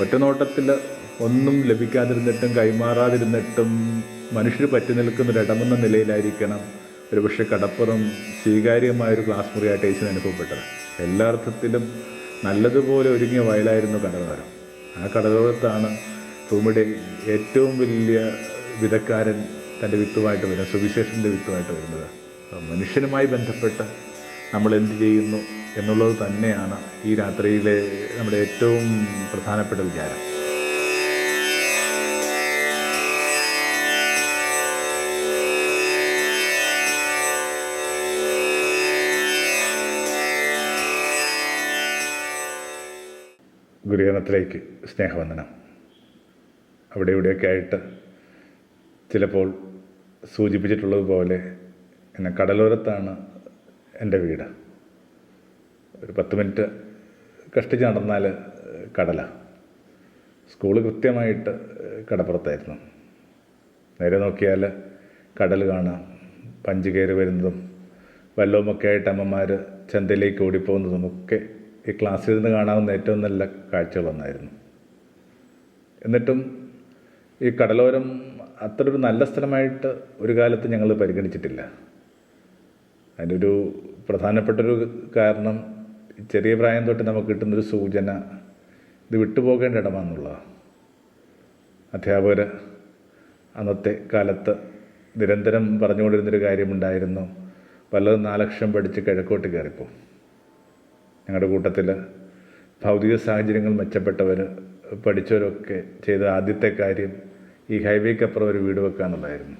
ഒറ്റനോട്ടത്തിൽ ഒന്നും ലഭിക്കാതിരുന്നിട്ടും കൈമാറാതിരുന്നിട്ടും മനുഷ്യർ പറ്റി നിൽക്കുന്ന ഒരു ഇടമെന്ന നിലയിലായിരിക്കണം. ഒരുപക്ഷെ കടപ്പുറം സ്വീകാര്യമായ ഒരു ക്ലാസ് മുറിയായിട്ട് യേശുവിന് അനുഭവപ്പെട്ടത്. എല്ലാ അർത്ഥത്തിലും നല്ലതുപോലെ ഒരുങ്ങിയ വയലായിരുന്നു കടലോരം. ആ കടലോരത്താണ് ഭൂമിയുടെ ഏറ്റവും വലിയ വിധക്കാരൻ തന്റെ വിത്തുമായിട്ട് വരുന്നത് സുവിശേഷന്റെ വിത്തുമായിട്ട് വരുന്നത്. മനുഷ്യനുമായി ബന്ധപ്പെട്ട് നമ്മൾ എന്ത് ചെയ്യുന്നു? എന്നുള്ളത് തന്നെയാണ് ഈ രാത്രിയിലെ നമ്മുടെ ഏറ്റവും പ്രധാനപ്പെട്ട വിചാരം. ഗുരുകരണത്തിലേക്ക് സ്നേഹവന്ദനം. അവിടെ ഇവിടെയൊക്കെ ആയിട്ട് ചിലപ്പോൾ സൂചിപ്പിച്ചിട്ടുള്ളതുപോലെ എന്നെ കടലോരത്താണ് എന്റെ വീട്. ഒരു പത്ത് മിനിറ്റ് കഷ്ടിച്ച് നടന്നാൽ കടല. സ്കൂൾ കൃത്യമായിട്ട് കടപ്പുറത്തായിരുന്നു. നേരെ നോക്കിയാൽ കടൽ കാണാം പഞ്ച് കയറി വരുന്നതും വല്ലവുമൊക്കെ ആയിട്ട് അമ്മമാർ ചന്തയിലേക്ക് ഓടിപ്പോകുന്നതും ഒക്കെ ഈ ക്ലാസ്സിൽ നിന്ന് കാണാവുന്ന ഏറ്റവും നല്ല കാഴ്ചകളൊന്നായിരുന്നു എന്നിട്ടും ഈ കടലോരം അത്ര ഒരു നല്ല സ്ഥലമായിട്ട് ഒരു കാലത്ത് ഞങ്ങൾ പരിഗണിച്ചിട്ടില്ല. അതിന്റെ ഒരു പ്രധാനപ്പെട്ടൊരു കാരണം ചെറിയ പ്രായം തൊട്ട് നമുക്ക് കിട്ടുന്നൊരു സൂചന ഇത് വിട്ടുപോകേണ്ട ഇടമാണെന്നുള്ളതാണ് അധ്യാപകർ അന്നത്തെ കാലത്ത് നിരന്തരം പറഞ്ഞുകൊണ്ടിരുന്നൊരു കാര്യമുണ്ടായിരുന്നു. പലതും നാലക്ഷം പഠിച്ച് കിഴക്കോട്ട് കയറിപ്പോവും ഞങ്ങളുടെ കൂട്ടത്തിൽ ഭൗതിക സാഹചര്യങ്ങൾ മെച്ചപ്പെട്ടവർ പഠിച്ചവരൊക്കെ ചെയ്ത ആദ്യത്തെ കാര്യം ഈ ഹൈവേക്ക് അപ്പുറം ഒരു വീട് വെക്കാന്നുള്ളതായിരുന്നു.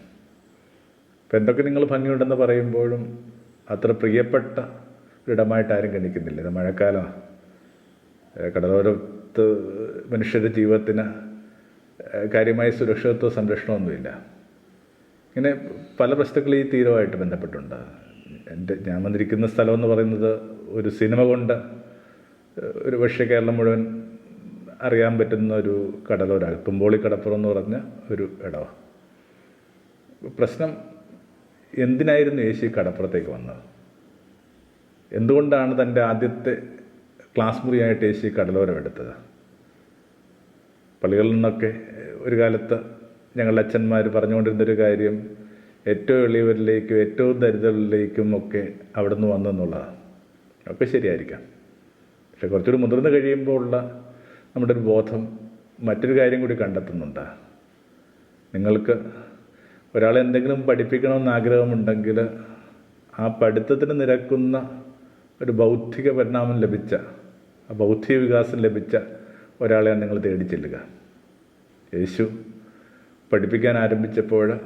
അപ്പം എന്തൊക്കെ നിങ്ങൾ ഭംഗിയുണ്ടെന്ന് പറയുമ്പോഴും അത്ര പ്രിയപ്പെട്ട ഒരിടമായിട്ട് ആരും ഗണിക്കുന്നില്ല ഇത് മഴക്കാലമാണ് കടലോരത്ത് മനുഷ്യരുടെ ജീവിതത്തിന് കാര്യമായ സുരക്ഷിതത്വ സംരക്ഷണമൊന്നുമില്ല. ഇങ്ങനെ പല പ്രശ്നങ്ങൾ ഈ തീരമായിട്ട് ബന്ധപ്പെട്ടുണ്ട്. എന്റെ ഞാൻ വന്നിരിക്കുന്ന സ്ഥലം എന്ന് പറയുന്നത് ഒരു സിനിമ കൊണ്ട് ഒരു പക്ഷേ കേരളം മുഴുവൻ അറിയാൻ പറ്റുന്ന ഒരു കടലോരാണ് തുമ്പോളി കടപ്പുറം എന്ന് പറഞ്ഞ ഒരു ഇടമാണ് പ്രശ്നം എന്തിനായിരുന്നു യേശു കടപ്പുറത്തേക്ക് വന്നത്? എന്തുകൊണ്ടാണ് തന്റെ ആദ്യത്തെ ക്ലാസ് മുറിയായിട്ട് യേശു കടലോരം എടുത്തത് പള്ളികളിൽ നിന്നൊക്കെ ഒരു കാലത്ത് ഞങ്ങളുടെ അച്ഛന്മാർ പറഞ്ഞുകൊണ്ടിരുന്നൊരു കാര്യം ഏറ്റവും എളിയവരിലേക്കും ഏറ്റവും ദരിദ്രരിലേക്കും ഒക്കെ അവിടെ നിന്ന് വന്നെന്നുള്ളതാണ്. ഒക്കെ ശരിയായിരിക്കാം. പക്ഷെ കുറച്ചുകൂടി മുതിർന്ന് കഴിയുമ്പോൾ ഉള്ള നമ്മുടെ ഒരു ബോധം മറ്റൊരു കാര്യം കൂടി കണ്ടെത്തുന്നുണ്ട്. നിങ്ങൾക്ക് ഒരാളെ എന്തെങ്കിലും പഠിപ്പിക്കണമെന്ന് ആഗ്രഹമുണ്ടെങ്കിൽ ആ പഠിത്തത്തിന് നിരക്കുന്ന ഒരു ബൗദ്ധിക പരിണാമം ലഭിച്ച ആ ബൗദ്ധിക വികാസം ലഭിച്ച ഒരാളെയാണ് നിങ്ങൾ തേടി ചെല്ലുക. യേശു പഠിപ്പിക്കാൻ ആരംഭിച്ചപ്പോൾ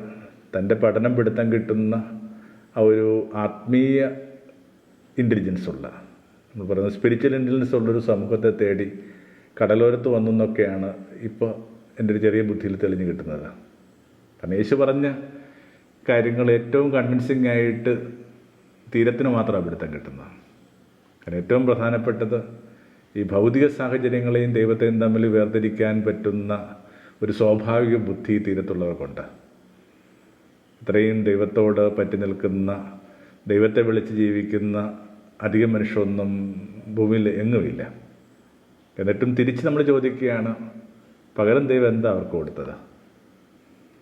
തന്റെ പഠനം പിടുത്തം കിട്ടുന്ന ആ ഒരു ആത്മീയ ഇന്റലിജൻസ് ഉള്ള നമ്മൾ പറയുന്നത് സ്പിരിച്വൽ ഇന്റലിജൻസ് ഉള്ളൊരു സമൂഹത്തെ തേടി കടലോരത്ത് വന്നു ഇപ്പോൾ എന്റെ ഒരു ചെറിയ ബുദ്ധിയിൽ തെളിഞ്ഞു കിട്ടുന്നത്. കാരണം യേശു പറഞ്ഞ കാര്യങ്ങൾ ഏറ്റവും കൺവിൻസിംഗ് ആയിട്ട് തീരത്തിന് മാത്രമാണ് പിടുത്തം കിട്ടുന്നത്. കാരണം ഏറ്റവും പ്രധാനപ്പെട്ടത് ഈ ഭൗതിക സാഹചര്യങ്ങളെയും ദൈവത്തെയും തമ്മിൽ വേർതിരിക്കാൻ പറ്റുന്ന ഒരു സ്വാഭാവിക ബുദ്ധി തീരത്തുള്ളവർക്കുണ്ട്. ഇത്രയും ദൈവത്തോട് പറ്റി നിൽക്കുന്ന ദൈവത്തെ വിളിച്ച് ജീവിക്കുന്ന അധികം മനുഷ്യരൊന്നും ഭൂമിയിൽ എങ്ങുമില്ല എന്നിട്ടും തിരിച്ച് നമ്മൾ ചോദിക്കുകയാണ് പകരം ദൈവം എന്താ അവർക്ക് കൊടുത്തത്?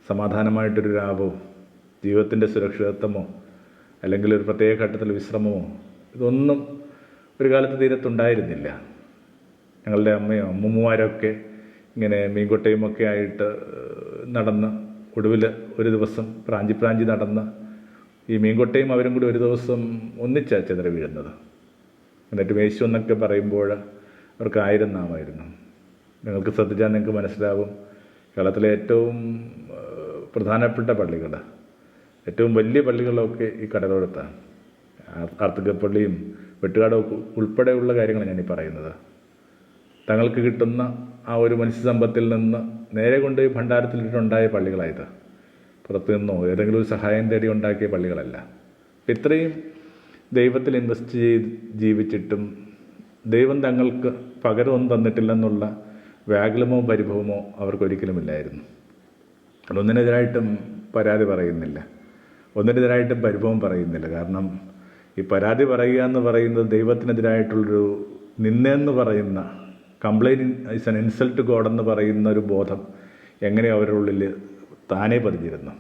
സമാധാനമായിട്ടൊരു ലാഭവും ജീവിതത്തിന്റെ സുരക്ഷിതത്വമോ അല്ലെങ്കിൽ ഒരു പ്രത്യേക ഘട്ടത്തിൽ വിശ്രമമോ ഇതൊന്നും ഒരു കാലത്ത് തീരത്തുണ്ടായിരുന്നില്ല. ഞങ്ങളുടെ അമ്മയും അമ്മൂമ്മമാരൊക്കെ ഇങ്ങനെ മീൻകൊട്ടയുമൊക്കെ ആയിട്ട് നടന്ന് ഒടുവിൽ ഒരു ദിവസം പ്രാഞ്ചി പ്രാഞ്ചി നടന്ന് ഈ മീൻകൊട്ടയും അവരും കൂടി ഒരു ദിവസം ഒന്നിച്ചാണ് ചെതറ വീഴുന്നത്. എന്നിട്ട് മേശു എന്നൊക്കെ പറയുമ്പോൾ അവർക്ക് ആയിരം നാമായിരുന്നു. നിങ്ങൾക്ക് ശ്രദ്ധിച്ചാൽ നിങ്ങൾക്ക് മനസ്സിലാവും കേരളത്തിലെ ഏറ്റവും പ്രധാനപ്പെട്ട പള്ളികൾ ഏറ്റവും വലിയ പള്ളികളൊക്കെ ഈ കടലോരത്താണ്. ആർത്തികപ്പള്ളിയും വെട്ടുകാട് ഉൾപ്പെടെയുള്ള കാര്യങ്ങളാണ് ഞാനീ പറയുന്നത്. തങ്ങൾക്ക് കിട്ടുന്ന ആ ഒരു മനുഷ്യ സമ്പത്തിൽ നിന്ന് നേരെ കൊണ്ട് ഭണ്ഡാരത്തിലിട്ടുണ്ടായ പള്ളികളായത്. പുറത്തു നിന്നോ ഏതെങ്കിലും ഒരു സഹായം തേടി ഉണ്ടാക്കിയ പള്ളികളല്ല. ഇത്രയും ദൈവത്തിൽ ഇൻവെസ്റ്റ് ചെയ്ത് ജീവിച്ചിട്ടും ദൈവം തങ്ങൾക്ക് പകരമൊന്നും തന്നിട്ടില്ലെന്നുള്ള വ്യാകുലമോ പരിഭവമോ അവർക്കൊരിക്കലുമില്ലായിരുന്നു. അതൊന്നിനെതിരായിട്ടും പരാതി പറയുന്നില്ല. ഒന്നിനെതിരായിട്ടും പരിഭവം പറയുന്നില്ല. കാരണം ഈ പരാതി പറയുക എന്ന് പറയുന്നത് ദൈവത്തിനെതിരായിട്ടുള്ളൊരു നിന്നെന്ന് പറയുന്ന complaint is an insult God എന്ന് പറയുന്ന ഒരു ബോധം എങ്ങനെ അവരുടെ ഉള്ളിൽ താനേ പതിഞ്ഞിരുന്നു.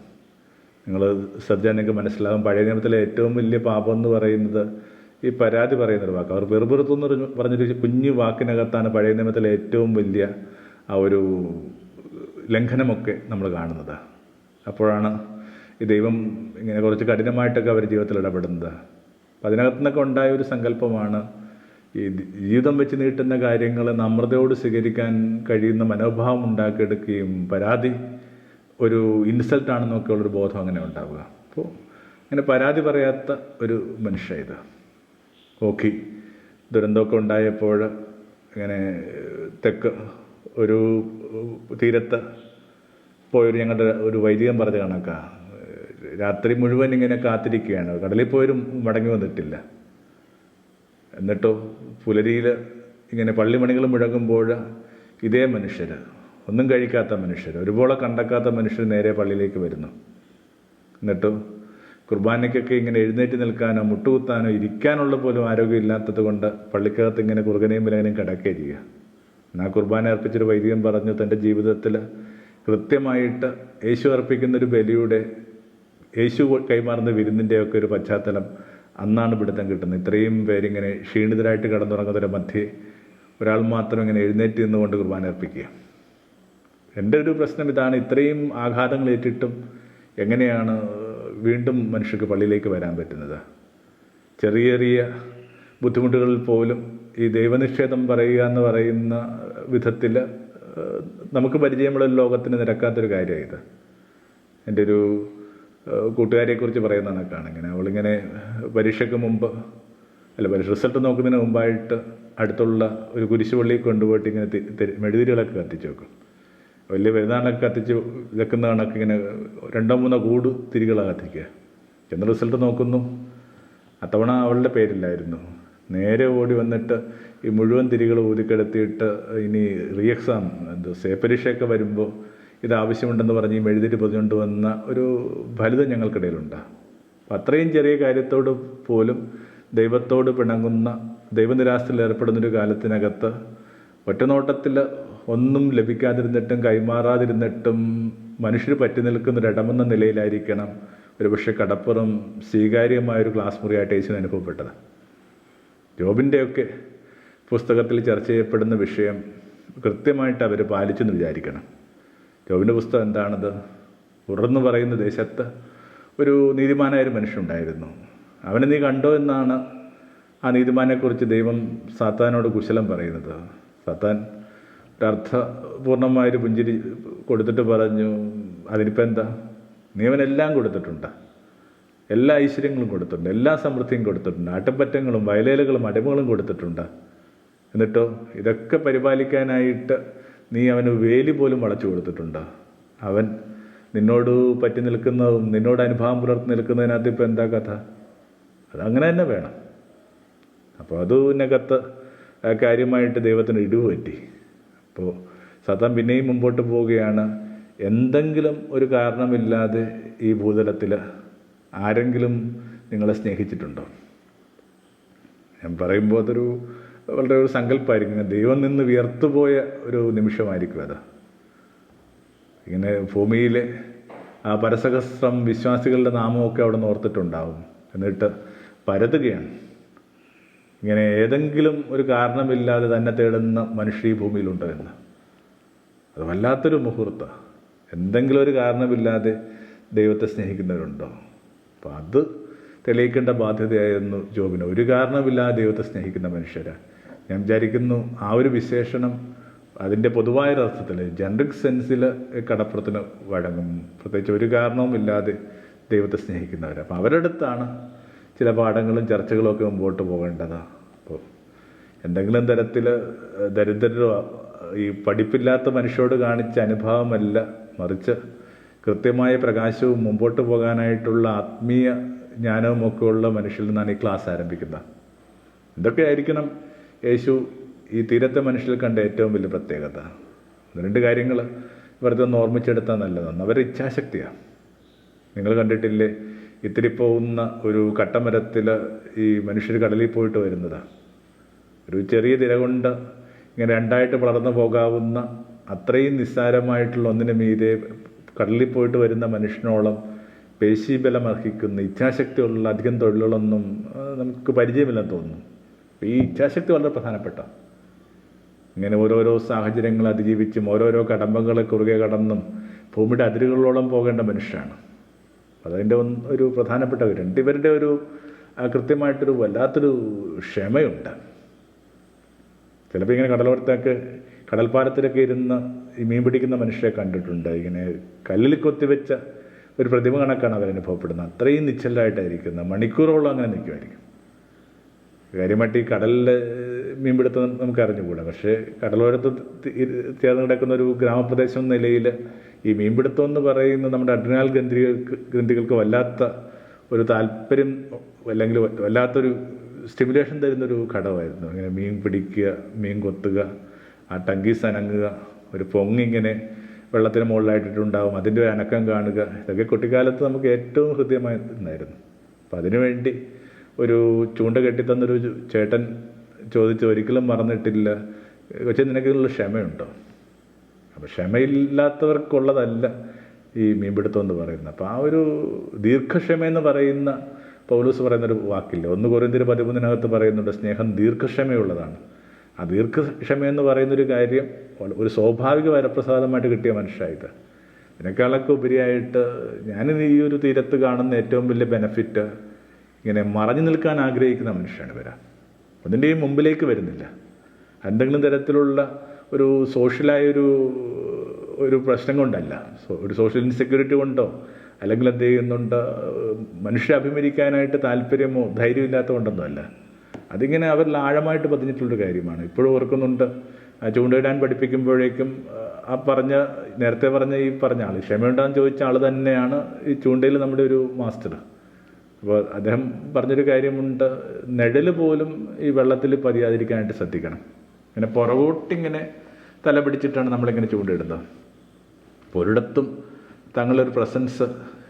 നിങ്ങൾ ശ്രദ്ധിച്ചാൽ നിങ്ങൾക്ക് മനസ്സിലാകും പഴയ നിയമത്തിലെ ഏറ്റവും വലിയ പാപം എന്ന് പറയുന്നത് ഈ പരാതി പറയുന്നൊരു വാക്ക്. അവർ വെറുപെറുത്തു എന്ന് പറഞ്ഞു പറഞ്ഞൊരു കുഞ്ഞു വാക്കിനകത്താണ് പഴയ നിയമത്തിലെ ഏറ്റവും വലിയ ആ ഒരു ലംഘനമൊക്കെ നമ്മൾ കാണുന്നത്. അപ്പോഴാണ് ഈ ദൈവം ഇങ്ങനെ കുറച്ച് കഠിനമായിട്ടൊക്കെ അവർ ജീവിതത്തിൽ ഇടപെടുന്നത്. അപ്പം അതിനകത്തു നിന്നൊക്കെ ഉണ്ടായ ഒരു സങ്കല്പമാണ് ഈ ജീവിതം വെച്ച് നീട്ടുന്ന കാര്യങ്ങൾ നമ്രതയോട് സ്വീകരിക്കാൻ കഴിയുന്ന മനോഭാവം ഉണ്ടാക്കിയെടുക്കുകയും പരാതി ഒരു ഇൻസൾട്ടാണെന്നൊക്കെ ഉള്ളൊരു ബോധം അങ്ങനെ ഉണ്ടാവുക. അപ്പോൾ അങ്ങനെ പരാതി പറയാത്ത ഒരു മനുഷ്യ ഇത്. ഓക്കി ദുരന്തമൊക്കെ ഉണ്ടായപ്പോൾ ഇങ്ങനെ തെക്ക് ഒരു തീരത്ത് പോയൊരു ഞങ്ങളുടെ ഒരു വൈദികം പറഞ്ഞ കണക്കാ. രാത്രി മുഴുവൻ ഇങ്ങനെ കാത്തിരിക്കുകയാണ്. കടലിൽ പോയൊരു മടങ്ങി വന്നിട്ടില്ല. എന്നിട്ടോ പുലരിയിൽ ഇങ്ങനെ പള്ളിമണികൾ മുഴങ്ങുമ്പോൾ ഇതേ മനുഷ്യർ ഒന്നും കഴിക്കാത്ത മനുഷ്യർ ഒരുപോലെ കണ്ടക്കാത്ത മനുഷ്യർ നേരെ പള്ളിയിലേക്ക് വരുന്നു. എന്നിട്ടോ കുർബാനയ്ക്കൊക്കെ ഇങ്ങനെ എഴുന്നേറ്റ് നിൽക്കാനോ മുട്ടുകുത്താനോ ഇരിക്കാനുള്ള പോലും ആരോഗ്യമില്ലാത്തത് കൊണ്ട് പള്ളിക്കകത്ത് ഇങ്ങനെ കുറുകനെയും വിലകനെയും കിടക്കുകയും ചെയ്യുക എന്നാൽ കുർബാന അർപ്പിച്ചൊരു വൈദികൻ പറഞ്ഞു തന്റെ ജീവിതത്തിൽ കൃത്യമായിട്ട് യേശു അർപ്പിക്കുന്നൊരു ബലിയുടെ യേശു കൈമാറുന്ന വിരുന്നിന്റെയൊക്കെ ഒരു പശ്ചാത്തലം അന്നാണ് പിടുത്തം കിട്ടുന്നത്. ഇത്രയും പേരിങ്ങനെ ക്ഷീണിതരായിട്ട് കിടന്നുറങ്ങുന്നതിന്റെ മധ്യേ ഒരാൾ മാത്രം ഇങ്ങനെ എഴുന്നേറ്റ് നിന്നുകൊണ്ട് കുർബാന അർപ്പിക്കുക. എന്റെ ഒരു പ്രശ്നം ഇതാണ്. ഇത്രയും ആഘാതങ്ങൾ ഏറ്റിട്ടും എങ്ങനെയാണ് വീണ്ടും മനുഷ്യർക്ക് പള്ളിയിലേക്ക് വരാൻ പറ്റുന്നത്? ചെറിയ ചെറിയ ബുദ്ധിമുട്ടുകളിൽ പോലും ഈ ദൈവനിഷേധം പറയുക എന്ന് പറയുന്ന വിധത്തിൽ നമുക്ക് പരിചയമുള്ള ലോകത്തിന് നിരക്കാത്തൊരു കാര്യമാണ് ഇത്. എന്റെ ഒരു കൂട്ടുകാരിയെക്കുറിച്ച് പറയുന്ന കണക്കാണ്. ഇങ്ങനെ അവളിങ്ങനെ പരീക്ഷയ്ക്ക് മുമ്പ് അല്ല പരീക്ഷ റിസൾട്ട് നോക്കുന്നതിന് മുമ്പായിട്ട് അടുത്തുള്ള ഒരു കുരിശുപള്ളി കൊണ്ടുപോയിട്ട് ഇങ്ങനെ മെഴുതിരികളൊക്കെ കത്തിച്ച് വെക്കും. വലിയ പെരുന്നാളൊക്കെ കത്തിച്ച് വെക്കുന്ന കണക്ക് ഇങ്ങനെ രണ്ടോ മൂന്നോ കൂട് തിരികളാണ് കത്തിക്കുക. ചെന്ന റിസൾട്ട് നോക്കുന്നു. അത്തവണ അവളുടെ പേരില്ലായിരുന്നു. നേരെ ഓടി വന്നിട്ട് ഈ മുഴുവൻ തിരികൾ ഊതിക്കെടുത്തിയിട്ട് ഇനി റീ എക്സാം എന്തോ സേ പരീക്ഷയൊക്കെ വരുമ്പോൾ ഇത് ആവശ്യമുണ്ടെന്ന് പറഞ്ഞ് മെഴുതിരി പൊതിഞ്ഞുകൊണ്ട് വന്ന ഒരു ഫലിതം ഞങ്ങൾക്കിടയിലുണ്ട്. അത്രയും ചെറിയ കാര്യത്തോട് പോലും ദൈവത്തോട് പിണങ്ങുന്ന ദൈവനിരാശത്തിൽ ഏർപ്പെടുന്നൊരു കാലത്തിനകത്ത് ഒറ്റനോട്ടത്തിൽ ഒന്നും ലഭിക്കാതിരുന്നിട്ടും കൈമാറാതിരുന്നിട്ടും മനുഷ്യർ പറ്റി നിൽക്കുന്നൊരിടമെന്ന നിലയിലായിരിക്കണം ഒരുപക്ഷെ കടപ്പുറം സ്വീകാര്യമായൊരു ക്ലാസ് മുറിയായിട്ട് യേശുവിന് അനുഭവപ്പെട്ടത്. ജോബിന്റെയൊക്കെ പുസ്തകത്തിൽ ചർച്ച ചെയ്യപ്പെടുന്ന വിഷയം കൃത്യമായിട്ട് അവർ പാലിച്ചെന്ന് വിചാരിക്കണം. ജോബിന്റെ പുസ്തകം എന്താണത്? ഉറന്ന് പറയുന്ന ദേശത്ത് ഒരു നീതിമാനായ ഒരു മനുഷ്യനുണ്ടായിരുന്നു അവനെ നീ കണ്ടോ എന്നാണ് ആ നീതിമാനെക്കുറിച്ച് ദൈവം സാത്താനോട് കുശലം പറയുന്നത്. സാത്താൻ ഒരർത്ഥപൂർണമായൊരു പുഞ്ചിരി കൊടുത്തിട്ട് പറഞ്ഞു അതിനിപ്പോൾ എന്താ? നീ കൊടുത്തിട്ടുണ്ട്. എല്ലാ ഐശ്വര്യങ്ങളും കൊടുത്തിട്ടുണ്ട്. എല്ലാ സമൃദ്ധിയും കൊടുത്തിട്ടുണ്ട്. ആട്ടപ്പറ്റങ്ങളും വയലേലുകളും അടിമകളും കൊടുത്തിട്ടുണ്ട്. എന്നിട്ടോ ഇതൊക്കെ പരിപാലിക്കാനായിട്ട് നീ അവന് വേലി പോലും വളച്ചു കൊടുത്തിട്ടുണ്ട്? അവൻ നിന്നോട് പറ്റി നിൽക്കുന്നതും നിന്നോട് അനുഭവം പുലർത്തി നിൽക്കുന്നതിനകത്ത് ഇപ്പോൾ എന്താ കഥ? അതങ്ങനെ തന്നെ വേണം. അപ്പോൾ അത് അതിനകത്ത് കാര്യമായിട്ട് ദൈവത്തിന് ഇടിവ് പറ്റി. അപ്പോൾ സത്താൻ പിന്നെയും മുമ്പോട്ട് പോവുകയാണ്. എന്തെങ്കിലും ഒരു കാരണമില്ലാതെ ഈ ഭൂതലത്തിൽ ആരെങ്കിലും നിങ്ങളെ സ്നേഹിച്ചിട്ടുണ്ടോ? ഞാൻ പറയുമ്പോൾ അതൊരു വളരെ ഒരു സങ്കല്പമായിരിക്കും ദൈവം നിന്ന് വിയർത്തുപോയ ഒരു നിമിഷമായിരിക്കും അത്. ഇങ്ങനെ ഭൂമിയിലെ ആ പരസഹസ്രം വിശ്വാസികളുടെ നാമമൊക്കെ അവിടെ ഓർത്തിട്ടുണ്ടാവും. എന്നിട്ട് പരതുകയാണ്. ഇങ്ങനെ ഏതെങ്കിലും ഒരു കാരണമില്ലാതെ തന്നെ തേടുന്ന മനുഷ്യ ഈ ഭൂമിയിലുണ്ടോ എന്ന്. അത് വല്ലാത്തൊരു മുഹൂർത്ത. എന്തെങ്കിലും ഒരു കാരണമില്ലാതെ ദൈവത്തെ സ്നേഹിക്കുന്നവരുണ്ടോ? അപ്പം അത് തെളിയിക്കേണ്ട ബാധ്യതയായിരുന്നു ജോബിന്. ഒരു കാരണമില്ലാതെ ദൈവത്തെ സ്നേഹിക്കുന്ന മനുഷ്യരാ ഞാൻ വിചാരിക്കുന്നു ആ ഒരു വിശേഷണം അതിന്റെ പൊതുവായ അർത്ഥത്തിൽ ജനറിക് സെൻസിൽ കടപ്പുറത്തിന് വഴങ്ങും. പ്രത്യേകിച്ച് ഒരു കാരണവുമില്ലാതെ ദൈവത്തെ സ്നേഹിക്കുന്നവർ. അപ്പോൾ അവരുടെ അടുത്താണ് ചില പാഠങ്ങളും ചർച്ചകളും ഒക്കെ മുമ്പോട്ട് പോകേണ്ടത്. അപ്പോൾ എന്തെങ്കിലും തരത്തിൽ ദരിദ്രരോ ഈ പഠിപ്പില്ലാത്ത മനുഷ്യരോട് കാണിച്ച അനുഭവമല്ല മറിച്ച് കൃത്യമായ പ്രകാശവും മുമ്പോട്ട് പോകാനായിട്ടുള്ള ആത്മീയ ജ്ഞാനവും ഒക്കെ ഉള്ള മനുഷ്യരിൽ നിന്നാണ് ഈ ക്ലാസ് ആരംഭിക്കുന്നത്. ഇതൊക്കെ ആയിരിക്കണം യേശു ഈ തീരത്തെ മനുഷ്യരിൽ കണ്ട ഏറ്റവും വലിയ പ്രത്യേകത. രണ്ട് കാര്യങ്ങൾ വെറുതെ ഒന്ന് ഓർമ്മിച്ചെടുത്താൽ നല്ലതാണ് അവരുടെ ഇച്ഛാശക്തിയാണ് നിങ്ങൾ കണ്ടിട്ടില്ലേ? ഇത്തിരി പോകുന്ന ഒരു കട്ടമരത്തിൽ ഈ മനുഷ്യർ കടലിൽ പോയിട്ട് വരുന്നതാണ് ഒരു ചെറിയ തിര കൊണ്ട് ഇങ്ങനെ രണ്ടായിട്ട് വളർന്നു പോകാവുന്ന അത്രയും നിസ്സാരമായിട്ടുള്ള ഒന്നിനു മീതെ കടലിൽ പോയിട്ട് വരുന്ന മനുഷ്യനോളം പേശീബലം അർഹിക്കുന്ന ഇച്ഛാശക്തിയുള്ള അധികം തൊഴിലുകളൊന്നും നമുക്ക് പരിചയമില്ലെന്ന് തോന്നുന്നു. ഈ ഇച്ഛാശക്തി വളരെ പ്രധാനപ്പെട്ട. ഇങ്ങനെ ഓരോരോ സാഹചര്യങ്ങൾ അതിജീവിച്ചും ഓരോരോ കടമ്പകളെ കുറുകെ കടന്നും ഭൂമിയുടെ അതിരുകളോളം പോകേണ്ട മനുഷ്യരാണ്. അതതിന്റെ ഒരു പ്രധാനപ്പെട്ട കാര്യം. രണ്ടിവരുടെ ഒരു കൃത്യമായിട്ടൊരു വല്ലാത്തൊരു ക്ഷമയുണ്ട്. ചിലപ്പോൾ ഇങ്ങനെ കടലോരത്തൊക്കെ കടൽപ്പാലത്തിലൊക്കെ ഇരുന്ന് ഈ മീൻ പിടിക്കുന്ന മനുഷ്യരെ കണ്ടിട്ടുണ്ട്. ഇങ്ങനെ കല്ലിൽ കൊത്തിവെച്ച ഒരു പ്രതിമ കണക്കാണ് അവരനുഭവപ്പെടുന്നത്. അത്രയും നിശ്ചലായിട്ടായിരിക്കുന്നത് മണിക്കൂറോളം അങ്ങനെ നിൽക്കുമായിരിക്കും. കാര്യമായിട്ട് ഈ കടലിൽ മീൻപിടുത്തം നമുക്ക് അറിഞ്ഞുകൂടാ പക്ഷേ കടലോരത്ത് ചേർന്ന് കിടക്കുന്ന ഒരു ഗ്രാമപ്രദേശം നിലയിൽ ഈ മീൻപിടുത്തം എന്ന് പറയുന്ന നമ്മുടെ അഡ്രിനാൽ ഗ്രന്ഥികൾക്ക് ഗ്രന്ഥികൾക്ക് വല്ലാത്ത ഒരു താല്പര്യം അല്ലെങ്കിൽ വല്ലാത്തൊരു സ്റ്റിമുലേഷൻ തരുന്നൊരു ഘടകമായിരുന്നു. ഇങ്ങനെ മീൻ പിടിക്കുക മീൻ കൊത്തുക ആ ടങ്കീസ് അനങ്ങുക ഒരു പൊങ്ങിങ്ങനെ വെള്ളത്തിന് മുകളിലായിട്ടിട്ടുണ്ടാവും അതിന്റെ ഒരു അനക്കം കാണുക ഇതൊക്കെ കുട്ടിക്കാലത്ത് നമുക്ക് ഏറ്റവും ഹൃദ്യമായിരുന്നായിരുന്നു. അപ്പം അതിനുവേണ്ടി ഒരു ചൂണ്ട കെട്ടിത്തന്നൊരു ചേട്ടൻ ചോദിച്ച് ഒരിക്കലും മറന്നിട്ടില്ല. പക്ഷേ നിനക്കുള്ള ക്ഷമയുണ്ടോ? അപ്പോൾ ക്ഷമയില്ലാത്തവർക്കുള്ളതല്ല ഈ മീൻപിടുത്തം എന്ന് പറയുന്നത്. അപ്പോൾ ആ ഒരു ദീർഘക്ഷമയെന്ന് പറയുന്ന പൗലൂസ് പറയുന്നൊരു വാക്കില്ല. ഒന്ന് കൊറിന്തിന് പതിമൂന്നിനകത്ത് പറയുന്നുണ്ട് സ്നേഹം ദീർഘക്ഷമയുള്ളതാണ്. ആ ദീർഘക്ഷമയെന്ന് പറയുന്നൊരു കാര്യം ഒരു സ്വാഭാവിക വരപ്രസാദമായിട്ട് കിട്ടിയ മനുഷ്യരായത് ഇതിനേക്കാളൊക്കെ ഉപരിയായിട്ട് ഞാൻ ഈ ഒരു തീരത്ത് കാണുന്ന ഏറ്റവും വലിയ ബെനഫിറ്റ് ഇങ്ങനെ മറഞ്ഞു നിൽക്കാൻ ആഗ്രഹിക്കുന്ന മനുഷ്യരാണ് ഇവരാ. അതിന്റെയും മുമ്പിലേക്ക് വരുന്നില്ല. എന്തെങ്കിലും തരത്തിലുള്ള ഒരു സോഷ്യലായ ഒരു ഒരു പ്രശ്നം കൊണ്ടല്ല. ഒരു സോഷ്യൽ ഇൻസെക്യൂരിറ്റി കൊണ്ടോ അല്ലെങ്കിൽ എന്ത് ചെയ്യുന്നുണ്ട് മനുഷ്യ അഭിമുഖിക്കാനായിട്ട് താല്പര്യമോ ധൈര്യമില്ലാത്ത കൊണ്ടൊന്നും അല്ല. അതിങ്ങനെ അവരിൽ ആഴമായിട്ട് പതിഞ്ഞിട്ടുള്ളൊരു കാര്യമാണ്. ഇപ്പോഴും ഓർക്കുന്നുണ്ട് ചൂണ്ടയിടാൻ പഠിപ്പിക്കുമ്പോഴേക്കും ആ പറഞ്ഞ നേരത്തെ പറഞ്ഞ ഈ പറഞ്ഞ ആൾ ക്ഷമയുണ്ടാന്ന് ചോദിച്ച ആൾ തന്നെയാണ് ഈ ചൂണ്ടയിൽ നമ്മുടെ ഒരു മാസ്റ്റർ. അപ്പോൾ അദ്ദേഹം പറഞ്ഞൊരു കാര്യമുണ്ട്. നിഴൽ പോലും ഈ വെള്ളത്തിൽ പതിയാതിരിക്കാനായിട്ട് ശ്രദ്ധിക്കണം. ഇങ്ങനെ പുറകോട്ടിങ്ങനെ തല പിടിച്ചിട്ടാണ് നമ്മളിങ്ങനെ ചൂണ്ടിടുന്നത്. അപ്പോൾ ഒരിടത്തും തങ്ങളൊരു പ്രസൻസ്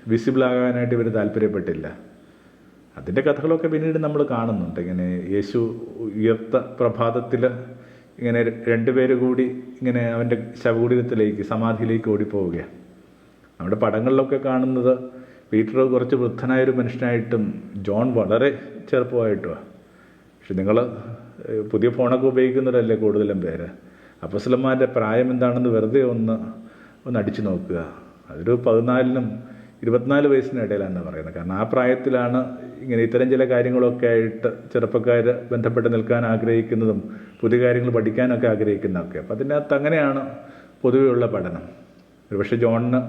വിസിബിൾ ആകാനായിട്ട് ഇവർ താല്പര്യപ്പെട്ടില്ല. അതിന്റെ കഥകളൊക്കെ പിന്നീട് നമ്മൾ കാണുന്നുണ്ട്. ഇങ്ങനെ യേശു ഉയർത്ത പ്രഭാതത്തിൽ ഇങ്ങനെ രണ്ടുപേര് കൂടി ഇങ്ങനെ അവന്റെ ശവകുടീരത്തിലേക്ക് സമാധിയിലേക്ക് ഓടിപ്പോവുകയാണ്. നമ്മുടെ പടങ്ങളിലൊക്കെ കാണുന്നത് പീറ്റർ കുറച്ച് വൃദ്ധനായൊരു മനുഷ്യനായിട്ടും ജോൺ വളരെ ചെറുപ്പമായിട്ടുമാണ് പക്ഷെ നിങ്ങൾ പുതിയ ഫോണൊക്കെ ഉപയോഗിക്കുന്നവരല്ലേ കൂടുതലും പേര്? അപ്പസ്ലന്മാരുടെ പ്രായം എന്താണെന്ന് വെറുതെ ഒന്ന് ഒന്ന് അടിച്ചു നോക്കുക. അതൊരു പതിനാലിനും ഇരുപത്തിനാല് വയസ്സിനിടയിലാണെന്ന് പറയുന്നത്. കാരണം ആ പ്രായത്തിലാണ് ഇങ്ങനെ ഇത്തരം ചില കാര്യങ്ങളൊക്കെ ആയിട്ട് ചെറുപ്പക്കാർ ബന്ധപ്പെട്ട് നിൽക്കാൻ ആഗ്രഹിക്കുന്നതും പുതിയ കാര്യങ്ങൾ പഠിക്കാനൊക്കെ ആഗ്രഹിക്കുന്നതൊക്കെ. അപ്പം അതിനകത്ത് അങ്ങനെയാണ് പൊതുവെയുള്ള പഠനം. ഒരുപക്ഷെ ജോണിന്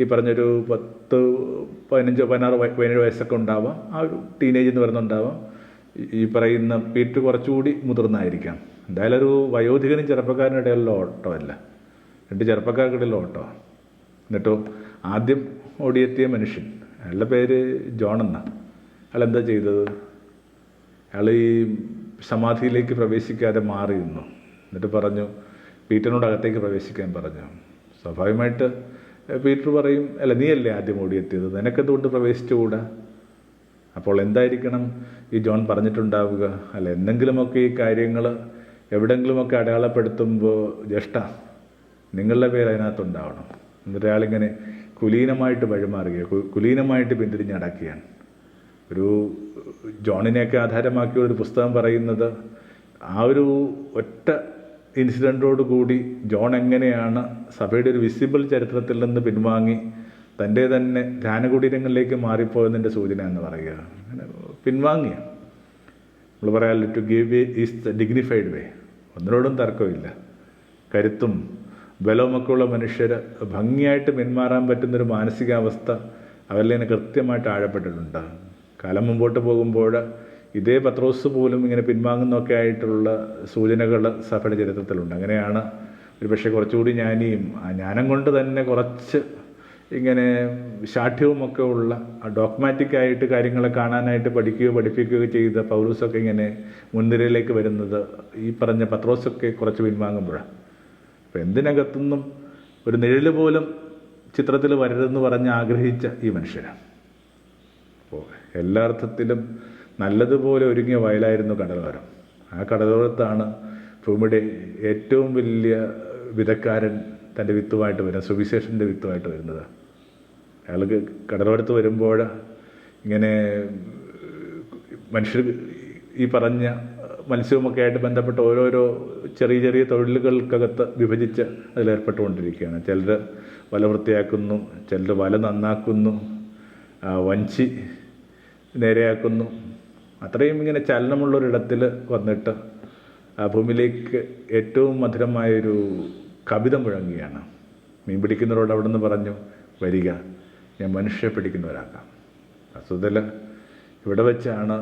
ഈ പറഞ്ഞൊരു പത്ത് പതിനഞ്ചോ പതിനാറ് പതിനേഴ് വയസ്സൊക്കെ ഉണ്ടാവാം. ആ ഒരു ടീനേജ് എന്ന് പറയുന്നുണ്ടാവാം. ഈ- പറയുന്ന പീറ്റ് കുറച്ചുകൂടി മുതിർന്നായിരിക്കാം. എന്തായാലും ഒരു വയോധികനും ചെറുപ്പക്കാരനും ഇടയിലുള്ള ഓട്ടോ അല്ല. രണ്ട് ചെറുപ്പക്കാർക്കിടയിലുള്ള ഓട്ടോ. എന്നിട്ടോ ആദ്യം ഓടിയെത്തിയ മനുഷ്യൻ. അയാളുടെ പേര് ജോൺ എന്നാണ് അയാൾ എന്താ ചെയ്തത്? അയാൾ ഈ സമാധിയിലേക്ക് പ്രവേശിക്കാതെ മാറി നിന്നു എന്നിട്ട് പറഞ്ഞു പീറ്ററിനോട് അകത്തേക്ക് പ്രവേശിക്കാൻ പറഞ്ഞു. സ്വാഭാവികമായിട്ട് പീറ്റർ പറയും അല്ല നീയല്ലേ ആദ്യം ഓടിയെത്തിയത്? നിനക്കെന്തുകൊണ്ട് പ്രവേശിച്ചുകൂടാ? അപ്പോൾ എന്തായിരിക്കണം ഈ ജോൺ പറഞ്ഞിട്ടുണ്ടാവുക? അല്ല എന്തെങ്കിലുമൊക്കെ ഈ കാര്യങ്ങൾ എവിടെങ്കിലുമൊക്കെ അടയാളപ്പെടുത്തുമ്പോൾ ജ്യേഷ്ഠ നിങ്ങളുടെ പേര് അതിനകത്തുണ്ടാവണം. എന്നിട്ട് അയാളിങ്ങനെ കുലീനമായിട്ട് വഴിമാറുകയാണ്. കുലീനമായിട്ട് പിന്തിരിഞ്ഞടക്കുകയാണ്. ഒരു ജോണിനെയൊക്കെ ആധാരമാക്കിയ ഒരു പുസ്തകം പറയുന്നത് ആ ഒരു ഒറ്റ ഇൻസിഡന്റോട് കൂടി ജോൺ എങ്ങനെയാണ് സഭയുടെ ഒരു വിസിബിൾ ചരിത്രത്തിൽ നിന്ന് പിൻവാങ്ങി തന്റെ തന്നെ ധ്യാനകുടീരങ്ങളിലേക്ക് മാറിപ്പോയതിന്റെ സൂചന എന്ന് പറയുക. അങ്ങനെ പിൻവാങ്ങിയ. നമ്മൾ പറയാമല്ലോ to give is the dignified way ഒന്നിനോടും തർക്കമില്ല. കരുത്തും ബലവുമൊക്കെ ഉള്ള മനുഷ്യർ ഭംഗിയായിട്ട് പിന്മാറാൻ പറ്റുന്നൊരു മാനസികാവസ്ഥ അവരിൽ നിന്ന് കൃത്യമായിട്ട് ആഴപ്പെട്ടിട്ടുണ്ട്. കാലം മുമ്പോട്ട് പോകുമ്പോൾ ഇതേ പത്രോസ് പോലും ഇങ്ങനെ പിൻവാങ്ങുന്നൊക്കെ ആയിട്ടുള്ള സൂചനകൾ സഭയുടെ ചരിത്രത്തിലുണ്ട്. അങ്ങനെയാണ് ഒരു പക്ഷേ കുറച്ചുകൂടി ജ്ഞാനിയും ആ ജ്ഞാനം കൊണ്ട് തന്നെ കുറച്ച് ഇങ്ങനെ ശാഠ്യവുമൊക്കെ ഉള്ള ഡോക്മാറ്റിക് ആയിട്ട് കാര്യങ്ങളെ കാണാനായിട്ട് പഠിക്കുകയോ പഠിപ്പിക്കുകയോ ചെയ്ത പൗരൂസൊക്കെ ഇങ്ങനെ മുൻനിരയിലേക്ക് വരുന്നത് ഈ പറഞ്ഞ പത്രോസൊക്കെ കുറച്ച് പിൻവാങ്ങുമ്പോഴാണ് അപ്പം എന്തിനകത്തുനിന്നും ഒരു നിഴൽ പോലും ചിത്രത്തിൽ വരരുതെന്ന് പറഞ്ഞ് ആഗ്രഹിച്ച ഈ മനുഷ്യരാണ് അപ്പോൾ എല്ലാ അർത്ഥത്തിലും നല്ലതുപോലെ ഒരുങ്ങിയ വയലായിരുന്നു കടലോരം ആ കടലോരത്താണ് ഭൂമിയുടെ ഏറ്റവും വലിയ വിധക്കാരൻ തന്റെ വിത്തുമായിട്ട് വരുന്നത് സുവിശേഷന്റെ വിത്തുമായിട്ട് വരുന്നത്. അയാൾക്ക് കടലോരത്ത് വരുമ്പോൾ ഇങ്ങനെ മനുഷ്യർ ഈ പറഞ്ഞ മത്സ്യവുമൊക്കെ ആയിട്ട് ബന്ധപ്പെട്ട ഓരോരോ ചെറിയ ചെറിയ തൊഴിലുകൾക്കകത്ത് വിഭജിച്ച് അതിലേർപ്പെട്ടുകൊണ്ടിരിക്കുകയാണ്. ചിലർ വല വൃത്തിയാക്കുന്നു ചിലർ വല നന്നാക്കുന്നു വഞ്ചി നേരെയാക്കുന്നു. അത്രയും ഇങ്ങനെ ചലനമുള്ളൊരിടത്തിൽ വന്നിട്ട് ഭൂമിയിലേക്ക് ഏറ്റവും മധുരമായൊരു കവിത മുഴങ്ങുകയാണ് മീൻ പിടിക്കുന്നവരോട് അവിടെ നിന്ന് പറഞ്ഞു വരിക ഞാൻ മനുഷ്യ പിടിക്കുന്നവരാക്കാം. വസ്തുതയിൽ ഇവിടെ വെച്ചാണ്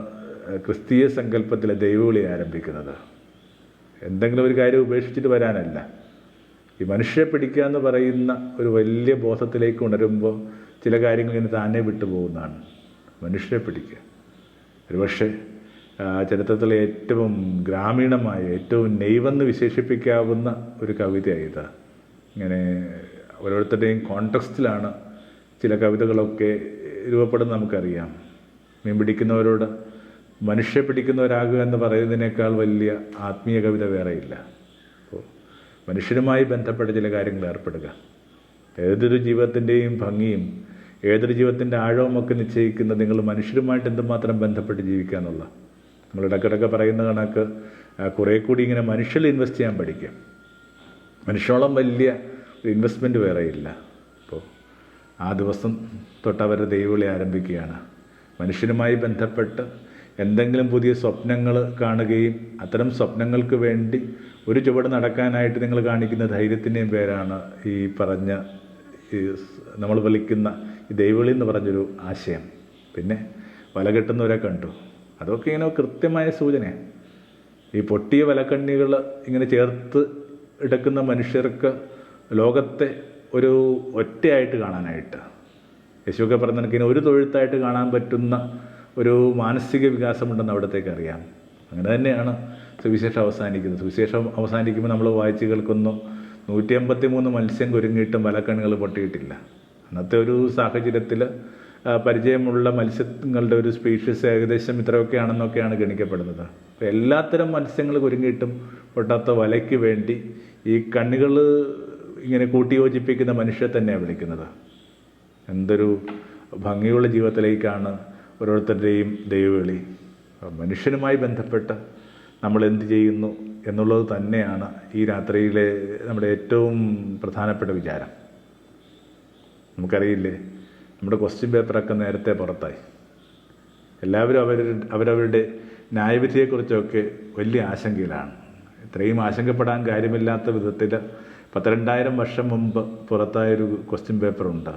ക്രിസ്തീയ സങ്കല്പത്തിലെ ദൈവവിളി ആരംഭിക്കുന്നത്. എന്തെങ്കിലും ഒരു കാര്യം ഉപേക്ഷിച്ചിട്ട് വരാനല്ല. ഈ മനുഷ്യ പിടിക്കുക എന്ന് പറയുന്ന ഒരു വലിയ ബോധത്തിലേക്ക് ഉണരുമ്പോൾ ചില കാര്യങ്ങൾ ഇങ്ങനെ താനെ വിട്ടുപോകുന്നതാണ് മനുഷ്യരെ പിടിക്കുക. ഒരുപക്ഷെ ചരിത്രത്തിലെ ഏറ്റവും ഗ്രാമീണമായ ഏറ്റവും നെയ്വെന്ന് വിശേഷിപ്പിക്കാവുന്ന ഒരു കവിതയായിത. ഇങ്ങനെ ഓരോരുത്തരുടെയും കോണ്ടക്സ്റ്റിലാണ് ചില കവിതകളൊക്കെ രൂപപ്പെടുന്ന നമുക്കറിയാം. മീൻ പിടിക്കുന്നവരോട് മനുഷ്യ പിടിക്കുന്നവരാകുക എന്ന് പറയുന്നതിനേക്കാൾ വലിയ ആത്മീയ കവിത വേറെയില്ല. അപ്പോൾ മനുഷ്യരുമായി ബന്ധപ്പെട്ട ചില കാര്യങ്ങൾ ഏർപ്പെടുക. ഏതൊരു ജീവിതത്തിന്റെയും ഭംഗിയും ഏതൊരു ജീവിതത്തിന്റെ ആഴവുമൊക്കെ നിശ്ചയിക്കുന്ന നിങ്ങൾ മനുഷ്യരുമായിട്ട് എന്തുമാത്രം ബന്ധപ്പെട്ട് ജീവിക്കുക എന്നുള്ള. നമ്മൾ ഇടയ്ക്കിടയ്ക്ക് പറയുന്ന കണക്ക് കുറേ കൂടി ഇങ്ങനെ മനുഷ്യരിൽ ഇൻവെസ്റ്റ് ചെയ്യാൻ പഠിക്കുക മനുഷ്യോളം വലിയ ഇൻവെസ്റ്റ്മെന്റ് വേറെ ഇല്ല. അപ്പോൾ ആ ദിവസം തൊട്ട് അവരുടെ ദൈവവിളി ആരംഭിക്കുകയാണ്. മനുഷ്യനുമായി ബന്ധപ്പെട്ട് എന്തെങ്കിലും പുതിയ സ്വപ്നങ്ങൾ കാണുകയും അത്തരം സ്വപ്നങ്ങൾക്ക് വേണ്ടി ഒരു ചുവട് നടക്കാനായിട്ട് നിങ്ങൾ കാണിക്കുന്ന ധൈര്യത്തിന്റെയും പേരാണ് ഈ പറഞ്ഞ ഈ നമ്മൾ വലിക്കുന്ന ഈ ദൈവവിളി എന്ന് പറഞ്ഞൊരു ആശയം. പിന്നെ വല കെട്ടുന്നവരെ കണ്ടു. അതൊക്കെ ഇങ്ങനെ കൃത്യമായ സൂചനയാണ്. ഈ പൊട്ടിയ വലക്കണ്ണികൾ ഇങ്ങനെ ചേർത്ത് എടുക്കുന്ന മനുഷ്യർക്ക് ലോകത്തെ ഒരു ഒറ്റയായിട്ട് കാണാനായിട്ട്. യേശുവൊക്കെ പറഞ്ഞ കണക്കിന് ഒരു തൊഴുത്തായിട്ട് കാണാൻ പറ്റുന്ന ഒരു മാനസിക വികാസമുണ്ടെന്ന് അവിടത്തേക്ക് അറിയാം. അങ്ങനെ തന്നെയാണ് സുവിശേഷം അവസാനിക്കുന്നത്. സുവിശേഷം അവസാനിക്കുമ്പോൾ നമ്മൾ വായിച്ചു കേൾക്കുന്നു. നൂറ്റി അമ്പത്തി മൂന്ന് മത്സ്യം കുരുങ്ങിയിട്ടും വലക്കണ്ണുകൾ പൊട്ടിയിട്ടില്ല. അന്നത്തെ ഒരു സാഹചര്യത്തിൽ പരിചയമുള്ള മത്സ്യങ്ങളുടെ ഒരു സ്പീഷീസ് ഏകദേശം ഇത്രയൊക്കെയാണെന്നൊക്കെയാണ് ഗണിക്കപ്പെടുന്നത്. അപ്പോൾ എല്ലാത്തരം മത്സ്യങ്ങൾ കുരുങ്ങിയിട്ടും പൊട്ടാത്ത വലയ്ക്ക് വേണ്ടി ഈ കണ്ണുകൾ ഇങ്ങനെ കൂട്ടിയോജിപ്പിക്കുന്ന മനുഷ്യരെ തന്നെയാണ് വിളിക്കുന്നത്. എന്തൊരു ഭംഗിയുള്ള ജീവിതത്തിലേക്കാണ് ഓരോരുത്തരുടെയും ദൈവവിളി. മനുഷ്യനുമായി ബന്ധപ്പെട്ട് നമ്മൾ എന്ത് ചെയ്യുന്നു? എന്നുള്ളത് തന്നെയാണ് ഈ രാത്രിയിലെ നമ്മുടെ ഏറ്റവും പ്രധാനപ്പെട്ട വിചാരം. നമുക്കറിയില്ലേ നമ്മുടെ ക്വസ്റ്റ്യൻ പേപ്പറൊക്കെ നേരത്തെ പുറത്തായി. എല്ലാവരും അവർ അവരവരുടെ ന്യായവിധിയെക്കുറിച്ചൊക്കെ വലിയ ആശങ്കയിലാണ്. ഇത്രയും ആശങ്കപ്പെടാൻ കാര്യമില്ലാത്ത വിധത്തിൽ പത്തിരണ്ടായിരം വർഷം മുമ്പ് പുറത്തായൊരു ക്വസ്റ്റ്യൻ പേപ്പറുണ്ട്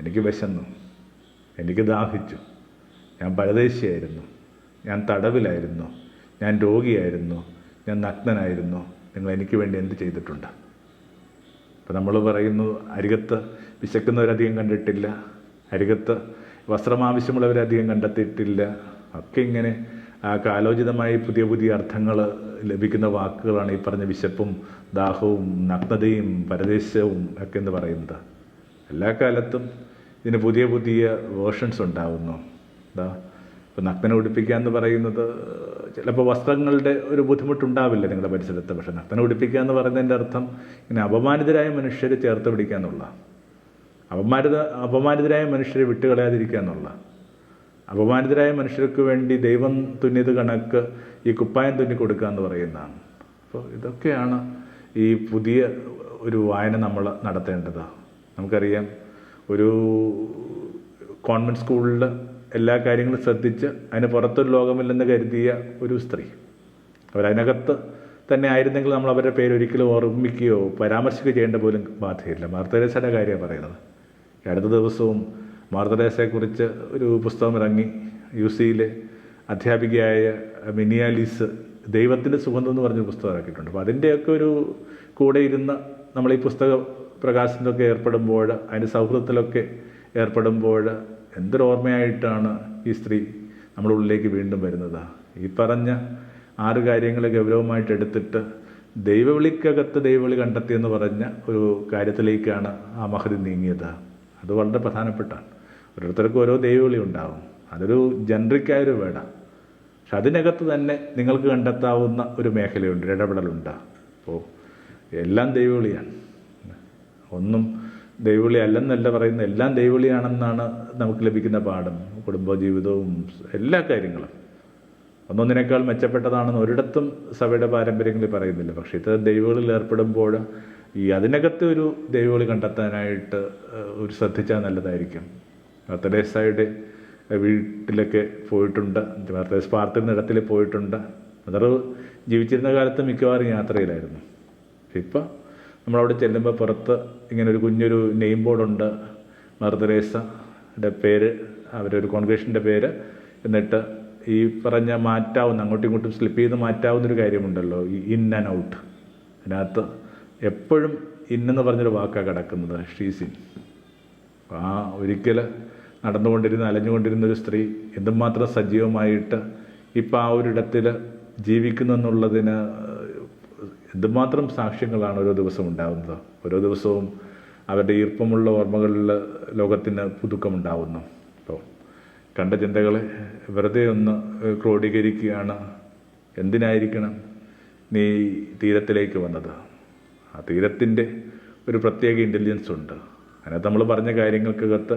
എനിക്ക് വിശന്നു. എനിക്ക് ദാഹിച്ചു. ഞാൻ പരദേശിയായിരുന്നു. ഞാൻ തടവിലായിരുന്നു. ഞാൻ രോഗിയായിരുന്നു. ഞാൻ നഗ്നനായിരുന്നു. നിങ്ങൾ എനിക്ക് വേണ്ടി എന്ത് ചെയ്തിട്ടുണ്ട്? ഇപ്പം നമ്മൾ പറയുന്നു അരികത്ത് വിശക്കുന്നവരധികം കണ്ടിട്ടില്ല. അരികത്ത് വസ്ത്രം ആവശ്യമുള്ളവരധികം കണ്ടെത്തിയിട്ടില്ല. ഒക്കെ ഇങ്ങനെ കാലോചിതമായി പുതിയ പുതിയ അർത്ഥങ്ങൾ ലഭിക്കുന്ന വാക്കുകളാണ് ഈ പറഞ്ഞ വിശപ്പും ദാഹവും നഗ്നതയും പരദേശവും ഒക്കെ എന്ന് പറയുന്നത്. എല്ലാ കാലത്തും ഇതിന് പുതിയ പുതിയ വേർഷൻസ് ഉണ്ടാകുന്നു എന്താ ഇപ്പം നഗ്നനെ ഉടുപ്പിക്കുക എന്ന് പറയുന്നത് ചിലപ്പോൾ വസ്ത്രങ്ങളുടെ ഒരു ബുദ്ധിമുട്ടുണ്ടാവില്ല നിങ്ങളുടെ പരിസരത്ത് പക്ഷെ നഗ്നനെ ഉടുപ്പിക്കുക എന്ന് പറയുന്നതിന്റെ അർത്ഥം ഇങ്ങനെ അപമാനിതരായ മനുഷ്യരെ ചേർത്ത് പിടിക്കുക എന്നുള്ള. അപമാനിത അപമാനിതരായ മനുഷ്യരെ വിട്ടുകളയാതിരിക്കുക എന്നുള്ള. അപമാനിതരായ മനുഷ്യർക്ക് വേണ്ടി ദൈവം തുന്നിയത് കണക്ക് ഈ കുപ്പായം തുന്നി കൊടുക്കുക എന്ന് പറയുന്നതാണ്. അപ്പോൾ ഇതൊക്കെയാണ് ഈ പുതിയ ഒരു വായന നമ്മൾ നടത്തേണ്ടത്. നമുക്കറിയാം ഒരു കോൺവെന്റ് സ്കൂളിൽ എല്ലാ കാര്യങ്ങളും ശ്രദ്ധിച്ച് അതിന് പുറത്തൊരു ലോകമില്ലെന്ന് കരുതിയ ഒരു സ്ത്രീ. അവരതിനകത്ത് തന്നെ ആയിരുന്നെങ്കിൽ നമ്മൾ അവരുടെ പേര് ഒരിക്കലും ഓർമ്മിക്കുകയോ പരാമർശിക്കുകയോ ചെയ്യേണ്ട പോലും ബാധ്യതയില്ല. മാർത്തരേസയുടെ കാര്യമാണ് പറയുന്നത്. അടുത്ത ദിവസവും മാർത്തരേസയെക്കുറിച്ച് ഒരു പുസ്തകം ഇറങ്ങി. യു സിയിലെ അധ്യാപികയായ മിനിയാലിസ് ദൈവത്തിന്റെ സുഗന്ധം എന്ന് പറഞ്ഞൊരു പുസ്തകം ഇറക്കിയിട്ടുണ്ട്. അപ്പോൾ അതിന്റെയൊക്കെ ഒരു കൂടെ ഇരുന്ന് നമ്മൾ ഈ പുസ്തക പ്രകാശനത്തിലൊക്കെ ഏർപ്പെടുമ്പോൾ അതിന്റെ സൗഹൃദത്തിലൊക്കെ ഏർപ്പെടുമ്പോൾ എന്തൊരു ഓർമ്മയായിട്ടാണ് ഈ സ്ത്രീ നമ്മുടെ ഉള്ളിലേക്ക് വീണ്ടും വരുന്നത്? ഈ പറഞ്ഞ ആറ് കാര്യങ്ങൾ ഗൗരവമായിട്ട് എടുത്തിട്ട് ദൈവവിളിക്കകത്ത് ദൈവവിളി കണ്ടെത്തിയെന്ന് പറഞ്ഞ ഒരു കാര്യത്തിലേക്കാണ് ആ മഹതി നീങ്ങിയത്. അത് വളരെ പ്രധാനപ്പെട്ടാണ് ഓരോരുത്തർക്കും ഓരോ ദൈവവിളി ഉണ്ടാകും അതൊരു ജനറിക്കായൊരു വേടാണ് പക്ഷെ അതിനകത്ത് തന്നെ നിങ്ങൾക്ക് കണ്ടെത്താവുന്ന ഒരു മേഖലയുണ്ട് ഇടപെടലുണ്ട്. അപ്പോൾ എല്ലാം ദൈവവിളിയാണ്. ഒന്നും ദൈവവിളി അല്ലെന്നല്ല പറയുന്നത്. എല്ലാം ദൈവവിളിയാണെന്നാണ് നമുക്ക് ലഭിക്കുന്ന പാഠം. കുടുംബജീവിതവും എല്ലാ കാര്യങ്ങളും. ഒന്നൊന്നിനേക്കാൾ മെച്ചപ്പെട്ടതാണെന്ന് ഒരിടത്തും സഭയുടെ പാരമ്പര്യങ്ങളിൽ പറയുന്നില്ല. പക്ഷേ ഇത്തരം ദൈവങ്ങളിൽ ഏർപ്പെടുമ്പോൾ ഈ അതിനകത്ത് ഒരു ദൈവവിളി കണ്ടെത്താനായിട്ട് ഒരു ശ്രദ്ധിച്ചാൽ നല്ലതായിരിക്കും. തെരേസായുടെ വീട്ടിലൊക്കെ പോയിട്ടുണ്ട്. തെരേസ് പാർത്തിരുന്ന ഇടത്തിൽ പോയിട്ടുണ്ട്. മദർ ജീവിച്ചിരുന്ന കാലത്ത് മിക്കവാറും യാത്രയിലായിരുന്നു. ഇപ്പം നമ്മളവിടെ ചെല്ലുമ്പോൾ പുറത്ത് ഇങ്ങനെ ഒരു കുഞ്ഞൊരു നെയിം ബോർഡുണ്ട് മദർ തെരേസയുടെ പേര് അവരൊരു കോൺഗ്രേഷന്റെ പേര്. എന്നിട്ട് ഈ പറഞ്ഞ മാറ്റാവുന്ന അങ്ങോട്ടും ഇങ്ങോട്ടും സ്ലിപ്പ് ചെയ്ത് മാറ്റാവുന്നൊരു കാര്യമുണ്ടല്ലോ ഈ ഇൻ ആൻഡ് ഔട്ട് അതിനകത്ത് എപ്പോഴും ഇന്നെന്ന് പറഞ്ഞൊരു വാക്കാണ് കിടക്കുന്നത് ഷീസിൻ ആ ഒരിക്കൽ നടന്നുകൊണ്ടിരുന്ന അലഞ്ഞുകൊണ്ടിരുന്ന ഒരു സ്ത്രീ എന്തുമാത്രം സജീവമായിട്ട് ഇപ്പം ആ ഒരിടത്തിൽ ജീവിക്കുന്നു എന്നുള്ളതിന് എന്തുമാത്രം സാക്ഷ്യങ്ങളാണ് ഓരോ ദിവസവും ഉണ്ടാകുന്നത് ഓരോ ദിവസവും അവരുടെ ഈർപ്പമുള്ള ഓർമ്മകളിൽ ലോകത്തിന് പുതുക്കമുണ്ടാവുന്നു. അപ്പോൾ കണ്ട ചിന്തകളെ വെറുതെ ഒന്ന് ക്രോഡീകരിക്കുകയാണ്. എന്തിനായിരിക്കണം നീ തീരത്തിലേക്ക് വന്നത്? ആ തീരത്തിന്റെ ഒരു പ്രത്യേക ഇന്റലിജൻസ് ഉണ്ട്. അതിനകത്ത് നമ്മൾ പറഞ്ഞ കാര്യങ്ങൾക്കകത്ത്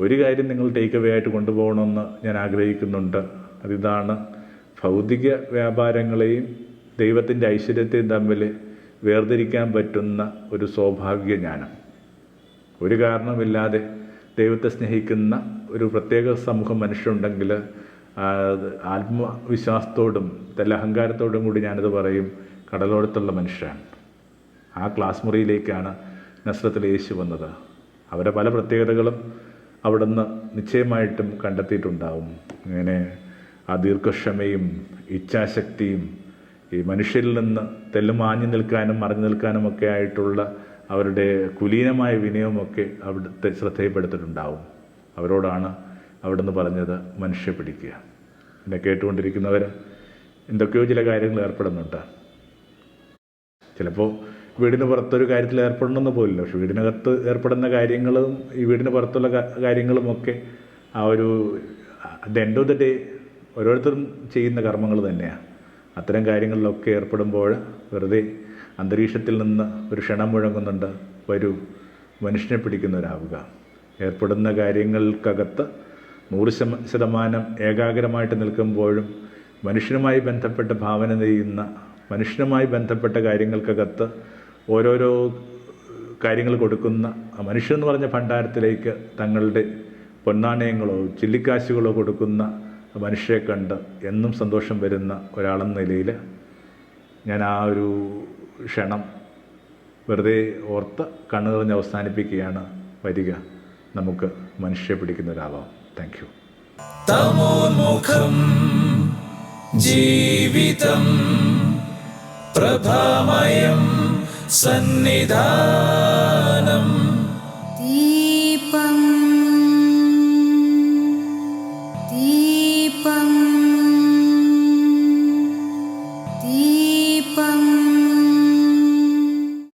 ഒരു കാര്യം നിങ്ങൾ ടേക്ക് അവേ ആയിട്ട് കൊണ്ടുപോകണമെന്ന് ഞാൻ ആഗ്രഹിക്കുന്നുണ്ട്. അതിതാണ് ഭൗതിക വ്യാപാരങ്ങളെയും ദൈവത്തിന്റെ ഐശ്വര്യത്തെയും തമ്മിൽ വേർതിരിക്കാൻ പറ്റുന്ന ഒരു സ്വാഭാവിക ജ്ഞാനം ഒരു കാരണമില്ലാതെ ദൈവത്തെ സ്നേഹിക്കുന്ന ഒരു പ്രത്യേക സമൂഹം മനുഷ്യരുണ്ടെങ്കിൽ ആത്മവിശ്വാസത്തോടും തല്ല അഹങ്കാരത്തോടും കൂടി ഞാനത് പറയും കടലോടത്തുള്ള മനുഷ്യരാണ്. ആ ക്ലാസ് മുറിയിലേക്കാണ് നസ്രത്തിൽ യേശു വന്നത്. അവരെ പല പ്രത്യേകതകളും അവിടുന്ന് നിശ്ചയമായിട്ടും കണ്ടെത്തിയിട്ടുണ്ടാവും. ഇങ്ങനെ ആ ദീർഘക്ഷമയും ഇച്ഛാശക്തിയും ഈ മനുഷ്യരിൽ നിന്ന് തെല്ലുമാഞ്ഞു നിൽക്കാനും മറിഞ്ഞു നിൽക്കാനും ഒക്കെ ആയിട്ടുള്ള അവരുടെ കുലീനമായ വിനയമൊക്കെ അവിടുത്തെ ശ്രദ്ധയിൽപ്പെടുത്തിട്ടുണ്ടാവും അവരോടാണ് അവിടുന്ന് പറഞ്ഞത് മനുഷ്യ പിടിക്കുക. എന്നെ കേട്ടുകൊണ്ടിരിക്കുന്നവർ എന്തൊക്കെയോ ചില കാര്യങ്ങൾ ഏർപ്പെടുന്നുണ്ട്. ചിലപ്പോൾ വീടിന് പുറത്തൊരു കാര്യത്തിൽ ഏർപ്പെടണമെന്ന് പോലില്ല. പക്ഷെ വീടിനകത്ത് ഏർപ്പെടുന്ന കാര്യങ്ങളും ഈ വീടിന് പുറത്തുള്ള കാര്യങ്ങളുമൊക്കെ ആ ഒരു the end of the day ഓരോരുത്തരും ചെയ്യുന്ന കർമ്മങ്ങൾ തന്നെയാണ് അത്തരം കാര്യങ്ങളിലൊക്കെ ഏർപ്പെടുമ്പോൾ വെറുതെ അന്തരീക്ഷത്തിൽ നിന്ന് ഒരു ക്ഷണം മുഴങ്ങുന്നുണ്ട്. വരൂ മനുഷ്യനെ പിടിക്കുന്നവരാവുക. ഏർപ്പെടുന്ന കാര്യങ്ങൾക്കകത്ത് നൂറ് ശതമാനം ഏകാഗ്രമായിട്ട് നിൽക്കുമ്പോഴും മനുഷ്യനുമായി ബന്ധപ്പെട്ട ഭാവന ചെയ്യുന്ന മനുഷ്യനുമായി ബന്ധപ്പെട്ട കാര്യങ്ങൾക്കകത്ത് ഓരോരോ കാര്യങ്ങൾ കൊടുക്കുന്ന മനുഷ്യൻ എന്ന് പറഞ്ഞ ഭണ്ഡാരത്തിലേക്ക് തങ്ങളുടെ പൊന്നാണയങ്ങളോ ചില്ലിക്കാശുകളോ കൊടുക്കുന്ന മനുഷ്യരെ കണ്ട് എന്നും സന്തോഷം വരുന്ന ഒരാളെന്ന നിലയിൽ ഞാൻ ആ ഒരു ക്ഷണം വെറുതെ ഓർത്ത് കണ്ണുകളഞ്ഞ് അവസാനിപ്പിക്കുകയാണ് വരിക. നമുക്ക് മനുഷ്യരെ പിടിക്കുന്ന ഒരാളാവും. താങ്ക് യു ജീവിതം പ്രഭാമയം സന്നിധാനം